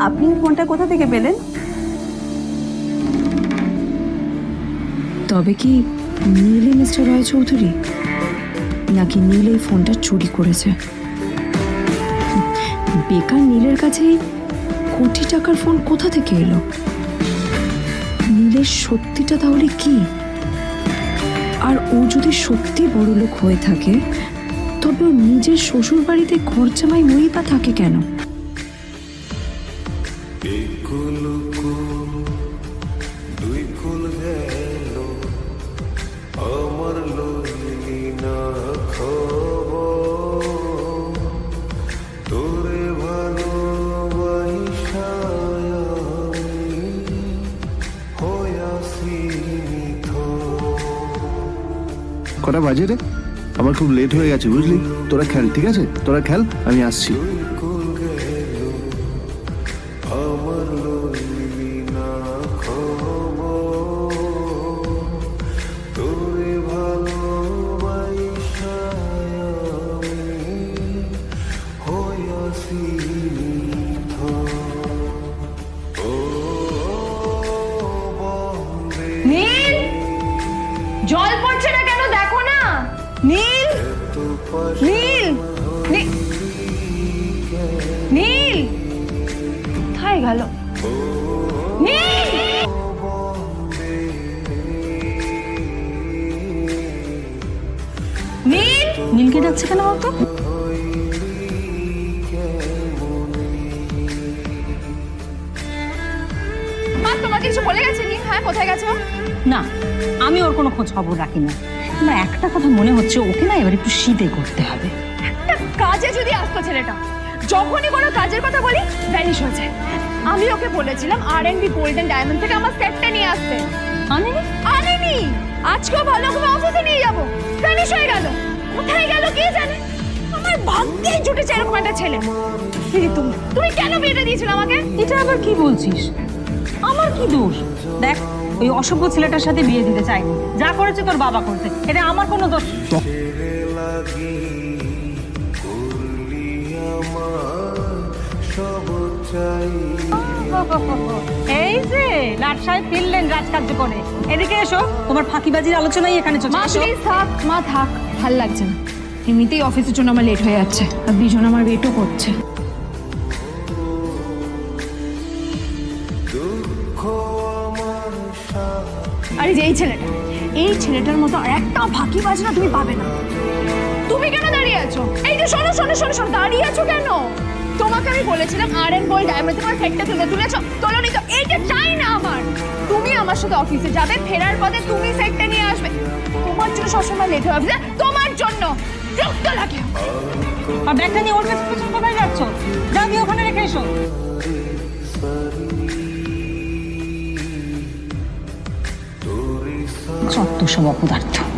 আপনি ফোনটা কোথা থেকে পেলেন? তবে কি নীলই মিস্টার রায় চৌধুরী? নাকি নীল এই ফোনটা চুরি করেছে? বেকার নীলের কাছে কোটি টাকার ফোন কোথা থেকে এলো? নীলের সত্যিটা তাহলে কি? আর ও যদি সত্যি বড় লোক হয়ে থাকে, তবে নিজের শ্বশুর বাড়িতে খরচামাই হয়েই থাকে কেন? কটা বাজে রে? আমার খুব লেট হয়ে গেছে, বুঝলি? তোরা খেল, ঠিক আছে? তোরা খেল, আমি আসছি। জল পড়ছে না নীল নীল নীল। কোথায় গেল? নীল। নীল। নীলকে ডাকছে কেন বলতো? তোমাকে কিছু বলে গেছে নীল? হ্যাঁ কোথায় গেছো না আমি ওর কোনো খোঁজ খবর রাখি না আমার একটা কথা মনে হচ্ছে ওকে না এবার একটু শীতে করতে হবে। একটা কাজে যদি আসতো ছেলেটা যখনই কোনো কাজের কথা বলি ভ্যানিশ হয়ে যায়। আমি ওকে বলেছিলাম R N B golden diamond থেকে আমার সেটটা নিয়ে আসতে। আনেনি? আনেনি। আজকেও ভালো করে অফিসে নিয়ে যাব। ভ্যানিশ হয়ে গেল। কোথায় গেল কে জানে? আমার ভাগ্যেই জুটেছে এরকম একটা ছেলে। তুমি তুমি কেন বিয়েটা দিয়েছিলে আমাকে? এটা আবার কি বলছিস? আমার কি দোষ? দেখ ওই অসভ্য ছেলেটার সাথে বিয়ে দিতে চাইনি যা করেছে তোর বাবা করতে এটা আমার কোনো দোষ। চাই। এই যে লাট সাহেব ফিরলেন রাজকার্য করে। এদিকে এসো তোমার ফাঁকিবাজির আলোচনাই এখানে চলছে। মা। প্লিজ থাক মা থাক ভালো লাগছে না। এমনিতেই অফিসের জন্য আমার লেট হয়ে যাচ্ছে। আর দুজন আমার ওয়েটও করছে। আরে যে এই ছেলেটা, এই ছেলেটার মতো আর একটা ফাঁকি বাজনা তুমি পাবে না। তুমি কেন দাঁড়িয়ে আছো? এই যে শোনো শোনো শোনো শোনো, দাঁড়িয়ে আছো কেন? তোমাকে আমি বলেছিলাম আর এন গোল্ড ডায়মন্ড তোমার সেটটা তুলে তুলেছো তোলোনি তো এইটা চাই না আমার? তুমি আমার সাথে অফিসে যাবে, ফেরার পথে তুমি সেটটা নিয়ে আসবে। তোমার জন্য সবসময় লেট হয়ে যাবে তোমার জন্য। রক্ত লাগে। আর ব্যাগটা নিয়ে ওর কাছে কোথায় যাচ্ছ। যা দিয়ে ওখানে রেখে এসো। সব অপদার্থ